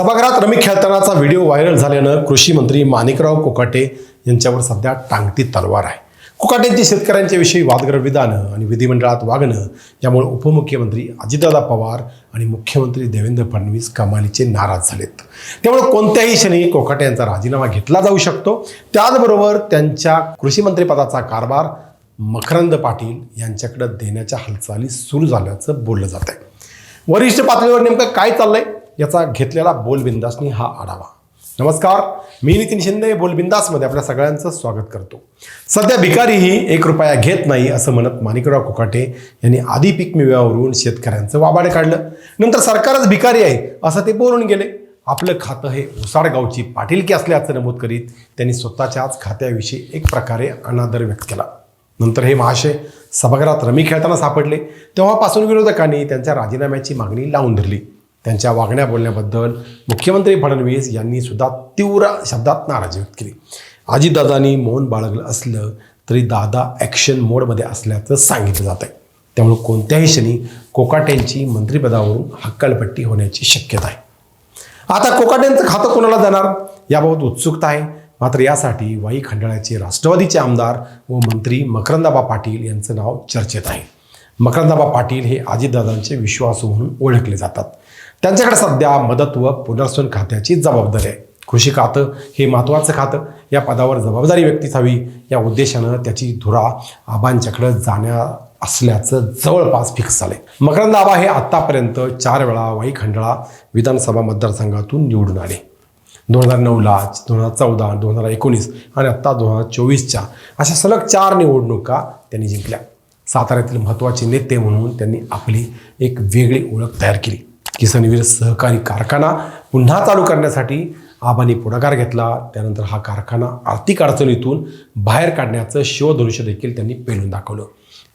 सभागृहात rummy खेळतानाचा video viral झाल्यानं कृषी मंत्री माणिकराव कोकाटे यांच्यावर सध्या टांगती तलवार आहे. कोकाटेंची शेतकऱ्यांच्या विषयी वादग्रस्त विधानं आणि विधिमंडळात वागणं यामुळे उपमुख्यमंत्री अजितदादा पवार आणि मुख्यमंत्री देवेंद्र फडणवीस कमालीचे नाराज झालेत. त्यामुळे कोणत्याही क्षणी कोकाटे यांचा राजीनामा घेतला जाऊ शकतो. त्याचबरोबर त्यांच्या कृषी मंत्रिपदाचा कारभार मकरंद पाटील यांच्याकडे देण्याच्या हालचाली सुरू झाल्याचं बोललं जात आहे वरिष्ठ पातळीवर नेमकं काय चाललंय? याचा घेतलेला बोलबिंदासनी हा आढावा. नमस्कार मी नितीन शिंदे बोलबिंदासमध्ये आपल्या सगळ्यांचं स्वागत करतो. सध्या भिकारीही एक रुपया घेत नाही असं म्हणत माणिकराव कोकाटे यांनी आधी पीक मिव्यावरून शेतकऱ्यांचं वाबाडे काढलं. नंतर सरकारच भिकारी आहे असं ते बोलून गेले. आपलं खातं हे उसाडगावची पाटीलकी असल्याचं नमूद करीत त्यांनी स्वतःच्याच खात्याविषयी एक प्रकारे अनादर व्यक्त केला. नंतर हे महाशय सभागृहात रमी खेळताना सापडले. तेव्हापासून विरोधकांनी त्यांच्या राजीनाम्याची मागणी लावून धरली. त्यांच्या वागण्या बोलण्याबद्दल मुख्यमंत्री फडणवीस यांनी सुद्धा तीव्र शब्दात नाराजी व्यक्त केली. अजितदादांनी मौन बाळगलं असलं तरी दादा ॲक्शन मोडमध्ये असल्याचं सांगितलं जात आहे त्यामुळे कोणत्याही क्षणी कोकाटेंची मंत्रिपदावरून हक्कलपट्टी होण्याची शक्यता आहे. आता कोकाटेंचं खातं कोणाला जाणार याबाबत उत्सुकता आहे. मात्र यासाठी वाई खंडाळ्याचे राष्ट्रवादीचे आमदार व मंत्री मकरंदाबा पाटील यांचं नाव चर्चेत आहे. मकरंदाबा पाटील हे अजितदादांचे विश्वासू म्हणून ओळखले जातात. त्यांच्याकडे सध्या मदत व पुनर्वसन खात्याची जबाबदारी आहे. कृषी खातं हे महत्त्वाचं खातं. या पदावर जबाबदारी व्यक्तीच हवी. या उद्देशानं त्याची धुरा आबांच्याकडे जाण्या असल्याचं जवळपास फिक्स झालंय. मकरंद आबा हे आत्तापर्यंत चार वेळा वाई खंडाळा विधानसभा मतदारसंघातून निवडून आले. दोन हजार नऊला दोन हजार चौदा दोन हजार एकोणीस आणि आत्ता दोन हजार चोवीसच्या अशा सलग चार निवडणुका त्यांनी जिंकल्या. साताऱ्यातील महत्त्वाचे नेते म्हणून त्यांनी आपली एक वेगळी ओळख तयार केली. किसनवीर सहकारी कारखाना पुन्हा चालू करण्यासाठी आबांनी पुढाकार घेतला. त्यानंतर हा कारखाना आर्थिक अडचणीतून बाहेर काढण्याचं शिवधनुष्य देखील त्यांनी पेलून दाखवलं.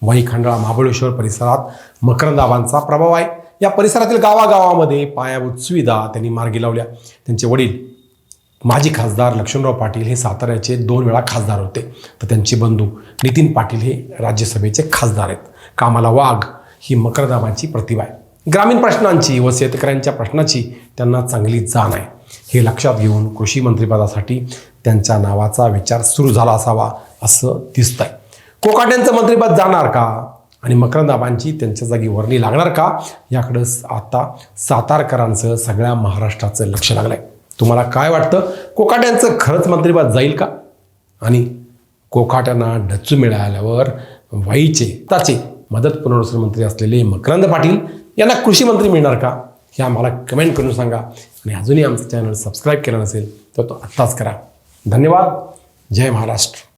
वाई खंडाळा महाबळेश्वर परिसरात मकरंद आबांचा प्रभाव आहे. या परिसरातील गावागावामध्ये पायाभूत सुविधा त्यांनी मार्गी लावल्या. त्यांचे वडील माजी खासदार लक्ष्मणराव पाटील हे साताऱ्याचे दोन वेळा खासदार होते. तर त्यांचे बंधू नितीन पाटील हे राज्यसभेचे खासदार आहेत. कामाला वाघ ही मकरदाबांची प्रतिभा आहे. ग्रामीण प्रश्नांची व शेतकऱ्यांच्या प्रश्नाची त्यांना चांगली जाण आहे. हे लक्षात घेऊन कृषी मंत्रिपदासाठी त्यांच्या नावाचा विचार सुरू झाला असावा असं दिसतंय. कोकाट्यांचं मंत्रिपद जाणार का? आणि मकरंदाबांची त्यांच्या जागी वर्णी लागणार का? याकडं आता सातारकरांचं सगळ्या महाराष्ट्राचं लक्ष लागलंय. तुम्हाला काय वाटतं? कोकाट्यांचं खरंच मंत्रिपद जाईल का? आणि कोकाट्यांना डच्चू मिळाल्यावर वाईचे ताचे मदत पुनर्वसन मंत्री असलेले मकरंद पाटील यांना कृषी मंत्री मिळणार का? हे आम्हाला कमेंट करून सांगा. आणि अजूनही आमचं चॅनल सबस्क्राईब केलं नसेल तर तो आत्ताच करा. धन्यवाद. जय महाराष्ट्र.